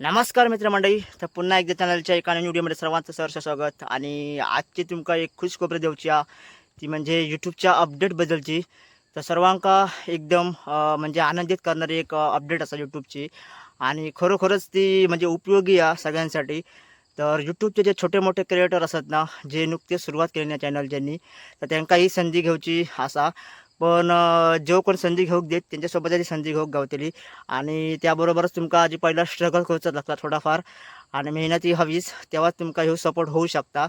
नमस्कार मित्रमंडळी तर पुन्हा एकदा चॅनलच्या एका नवीन व्हिडिओमध्ये सर्वांचं सहर्ष स्वागत. आणि आजची तुमका एक खुश खबर देऊची ती म्हणजे यूट्यूबच्या अपडेटबद्दलची तर सर्वांका एकदम म्हणजे आनंदित करणारी एक अपडेट असा यूट्यूबची आणि खरोखरच ती म्हणजे उपयोगी आहे सगळ्यांसाठी. तर यूट्यूबचे जे छोटे मोठे क्रिएटर असतात ना जे नुकतेच सुरुवात केली ना चॅनल ज्यांनी तर त्यांना ही संधी घेवची असा पण जो कोण संधी घेऊक देत त्यांच्यासोबत ती संधी घेऊक गावतली. आणि त्याबरोबरच तुमका आधी पहिला स्ट्रगल करूचा लागता थोडाफार आणि मेहनती हवीच तेव्हाच तुमका ह्यो सपोर्ट होऊ शकता.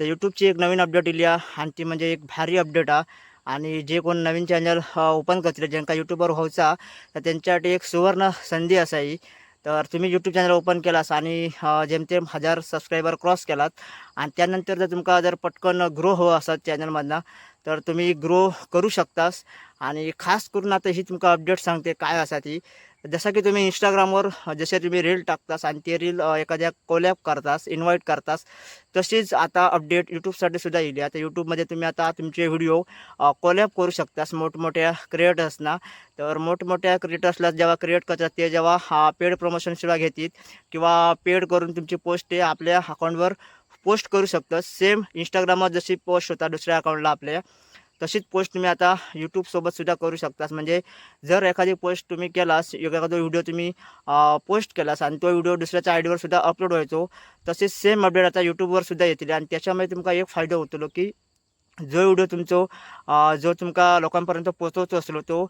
तर यूट्यूबची एक नवीन अपडेट इली आणि ती म्हणजे एक भारी अपडेट हा आणि जे कोण नवीन चॅनल ओपन करतले ज्यांका यूट्यूबवर व्हायचा तर त्यांच्यासाठी एक सुवर्ण संधी असाही तर तुम्ही यूट्यूब चॅनल ओपन केलास आणि जेमतेम हजार सबस्क्रायबर क्रॉस केलात आणि त्यानंतर जर तुमका जर पटकन ग्रो हवं असत चॅनलमधनं तर तुम्ही ग्रो करू शकतास. आणि खास करून आता ही तुमका अपडेट सांगते काय असा ती. जसं की तुम्ही इंस्टाग्रामवर जसे तुम्ही रील टाकतास आणि ते रील एखाद्या कोलॅप करतास इन्व्हाइट करतास तशीच आता अपडेट यूट्यूबसाठी सुद्धा येईल आता यूट्यूबमध्ये तुम्ही आता तुमचे व्हिडिओ कोलॅप करू शकतास मोठमोठ्या क्रिएटर्सना तर मोठमोठ्या क्रिएटर्सला जेव्हा क्रिएट करतात ते जेव्हा हा पेड प्रमोशनसुद्धा घेतील किंवा पेड करून तुमची पोस्ट ते आपल्या अकाउंटवर पोस्ट करू शकतं सेम इंस्टाग्रामवर जशी पोस्ट होता दुसऱ्या अकाउंटला आपल्या तशीच पोस्ट तुम्ही आता यूट्यूबसोबतसुद्धा करू शकतास. म्हणजे जर एखादी पोस्ट तुम्ही केलास एखादा व्हिडिओ तुम्ही पोस्ट केलास आणि तो व्हिडिओ दुसऱ्याच्या आय सुद्धा अपलोड व्हायचो तसेच सेम अपडेट आता यूट्यूबवर सुद्धा येतील आणि त्याच्यामुळे तुमका एक फायदा होतो की जो व्हिडिओ तुमचो जो तुमका लोकांपर्यंत पोचवतो असलो तो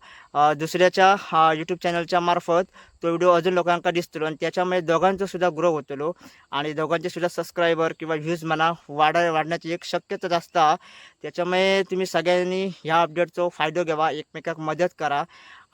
दुसऱ्याच्या यूट्यूब चॅनलच्या मार्फत तो व्हिडिओ अजून लोकांका दिसतलो आणि त्याच्यामुळे दोघांचं सुद्धा ग्रो होतलो हो. आणि दोघांचे सुद्धा सबस्क्रायबर किंवा व्ह्यूज म्हणा वाढा वाढण्याची एक शक्यता जास्त त्याच्यामुळे तुम्ही सगळ्यांनी ह्या अपडेटचो फायदा घ्यावा एकमेकाक मदत करा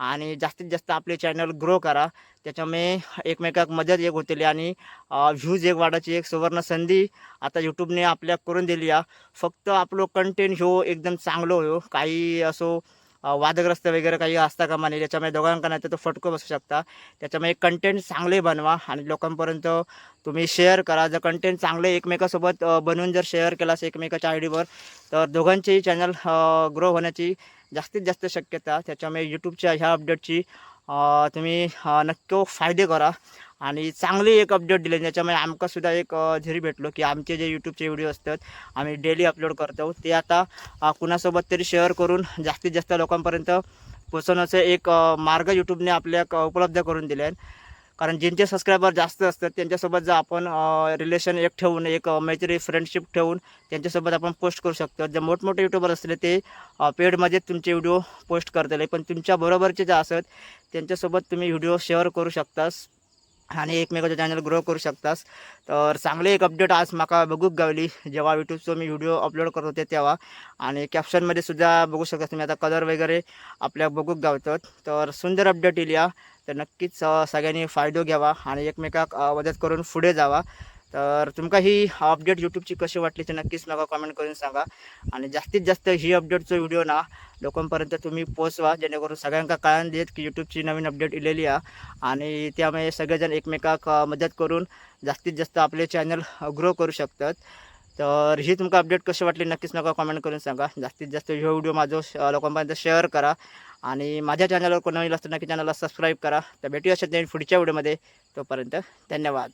आणि जास्तीत जास्त आपले चॅनल ग्रो करा. त्याच्यामुळे एकमेकाक मदत एक होतली आणि व्ह्यूज एक वाढायची एक सुवर्ण संधी आता यूट्यूबने आपल्या करून दिली आहे. फक्त आपलं कंटेंट ह्यो एकदम चांगलं हो. काही असो वादग्रस्त वगैरे काही असता कामा नाही त्याच्यामुळे दोघांका नाही तर तो फटको बसू शकता. त्याच्यामुळे कंटेंट चांगले बनवा आणि लोकांपर्यंत तुम्ही शेअर करा. जर कंटेंट चांगले एकमेकासोबत बनवून जर शेअर केलास एकमेकाच्या आय डीवर तर दोघांचेही चॅनल ग्रो होण्याची जास्तीत जास्त शक्यता. त्याच्यामुळे यूट्यूबच्या ह्या अपडेटची तुम्ही नक्की फायदे करा. आणि चांगली एक अपडेट दिली. त्याच्यामुळे आमकां सुद्धा एक झरी भेटलो की आमचे जे यूट्यूबचे व्हिडिओ असतात आम्ही डेली अपलोड करतो. ते आता कुणासोबत तरी शेअर करून जास्तीत जास्त लोकांपर्यंत पोचवण्याचं एक मार्ग यूट्यूबने आपल्या क- उपलब्ध करून दिले आहेत कारण ज्यांचे सबस्क्रायबर जास्त असतात त्यांच्यासोबत जर आपण रिलेशन एक ठेवून एक मैत्री फ्रेंडशिप ठेवून त्यांच्यासोबत आपण पोस्ट करू शकतो. जे मोठमोठे यूट्यूबर असले ते पेडमध्ये तुमचे व्हिडिओ पोस्ट करतले. पण तुमच्या बरोबरचे जे असत त्यांच्यासोबत तुम्ही व्हिडिओ शेअर करू शकतास. आणि एकमेकाचं चॅनल ग्रो करू शकतास. तर चांगले एक अपडेट आज माका बघूक गावली. जेव्हा यूट्यूबचं मी व्हिडिओ अपलोड करत होते तेव्हा. आणि कॅप्शनमध्ये सुद्धा बघू शकता तुम्ही. आता कलर वगैरे आपल्या बघूक गावतात. तर सुंदर अपडेट येईल या तर नक्कीच सगळ्यांनी फायदो घ्यावा आणि एकमेकाक मदत करून पुढे जावा. तर तुमका ही अपडेट यूट्यूबची कशी वाटली ते नक्कीच मला कमेंट करून सांगा. आणि जास्तीत जास्त ही अपडेटचा व्हिडिओ ना लोकांपर्यंत तुम्ही पोचवा जेणेकरून सगळ्यांका कळण देत की यूट्यूबची नवीन अपडेट इलेली आहे आणि त्यामुळे सगळेजण एकमेकाक मदत करून जास्तीत जास्त आपले चॅनल ग्रो करू शकतात. तर ही तुमका अपडेट कशी वाटली नक्कीच नका कमेंट करून सांगा. जास्तीत जास्त हा व्हिडिओ माझं लोकांपर्यंत शेअर करा. आणि माझ्या चॅनलवर कोणी नवीन असतं नक्की चॅनलला सबस्क्राईब करा. तर भेटूया अशा नवीन पुढच्या व्हिडिओमध्ये तोपर्यंत धन्यवाद.